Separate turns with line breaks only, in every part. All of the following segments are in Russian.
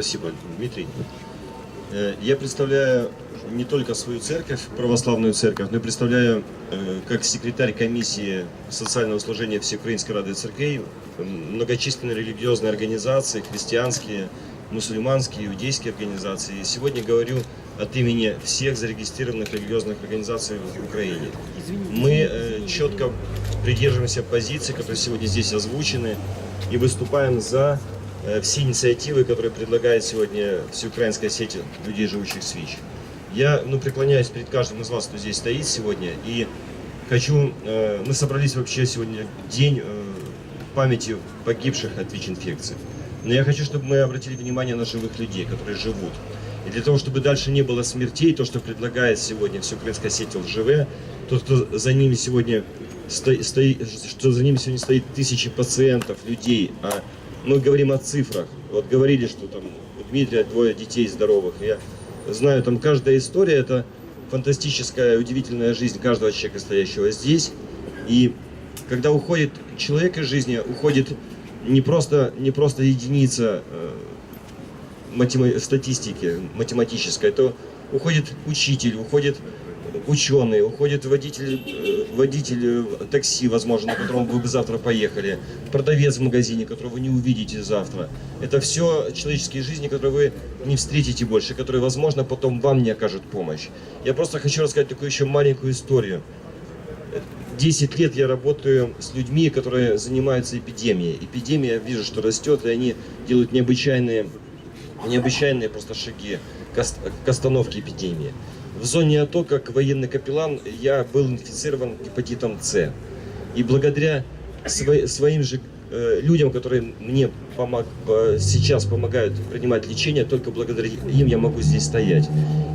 Спасибо, Дмитрий. Э, Я представляю не только свою церковь, православную церковь, но и представляю э, как секретарь комиссии социального служения Всеукраинской Рады Церквей многочисленные религиозные организации, христианские, мусульманские, иудейские организации. И сегодня говорю от имени всех зарегистрированных религиозных организаций в Украине. Мы э, четко придерживаемся позиций, которые сегодня здесь озвучены, и выступаем за все инициативы, которые предлагает сегодня всеукраинская сеть людей, живущих с ВИЧ. Я ну, преклоняюсь перед каждым из вас, кто здесь стоит сегодня, и хочу, э, мы собрались вообще сегодня день э, памяти погибших от ВИЧ-инфекции. Но я хочу, чтобы мы обратили внимание на живых людей, которые живут. И для того, чтобы дальше не было смертей, то, что предлагает сегодня всеукраинская сеть ЛЖВ, то, что за ними сегодня сто- стоит, что за ними сегодня стоит тысячи пациентов, людей, а мы говорим о цифрах. Вот говорили, что там у Дмитрия двое детей здоровых. Я знаю, там каждая история это фантастическая, удивительная жизнь каждого человека, стоящего здесь. И когда уходит человек из жизни, уходит не просто, не просто единица э, матема- статистики математической, то уходит учитель, уходит ученый, уходит водитель, э, водитель э, такси, возможно, на котором вы бы завтра поехали, продавец в магазине, которого вы не увидите завтра. Это все человеческие жизни, которые вы не встретите больше, которые, возможно, потом вам не окажут помощь. Я просто хочу рассказать такую еще маленькую историю. 10 лет я работаю с людьми, которые занимаются эпидемией. Эпидемия, я вижу, что растет, и они делают необычайные, необычайные просто шаги к, ост- к остановке эпидемии. В зоне АТО, как военный капеллан, я был инфицирован гепатитом С. И благодаря сво- своим же э, людям, которые мне помог- по- сейчас помогают принимать лечение, только благодаря им я могу здесь стоять.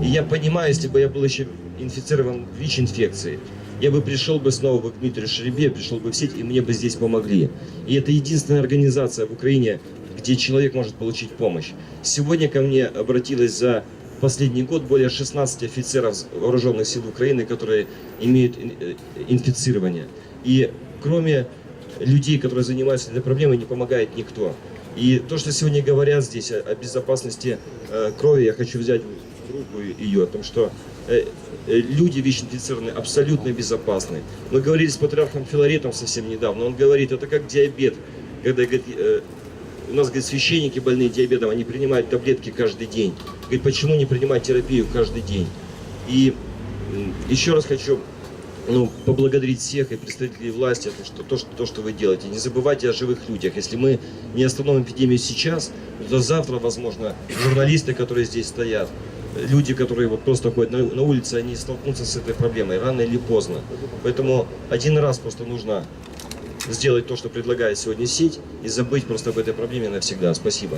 И я понимаю, если бы я был еще инфицирован ВИЧ-инфекцией, я бы пришел бы снова бы к Дмитрию Шеребе, пришел бы в сеть, и мне бы здесь помогли. И это единственная организация в Украине, где человек может получить помощь. Сегодня ко мне обратилось за последний год более 16 офицеров вооруженных сил Украины, которые имеют э, инфицирование. И кроме людей, которые занимаются этой проблемой, не помогает никто. И то, что сегодня говорят здесь о, безопасности э, крови, я хочу взять в руку ее, о том, что э, люди ВИЧ-инфицированные абсолютно безопасны. Мы говорили с патриархом Филаретом совсем недавно, он говорит, это как диабет, когда говорит, у нас, говорит, священники больные диабетом, они принимают таблетки каждый день. Говорит, почему не принимать терапию каждый день? И еще раз хочу ну, поблагодарить всех и представителей власти, то что, то, что, то, что вы делаете. Не забывайте о живых людях. Если мы не остановим эпидемию сейчас, то завтра, возможно, журналисты, которые здесь стоят, люди, которые вот просто ходят на, на улице, они столкнутся с этой проблемой рано или поздно. Поэтому один раз просто нужно сделать то, что предлагает сегодня сеть, и забыть просто об этой проблеме навсегда. Спасибо.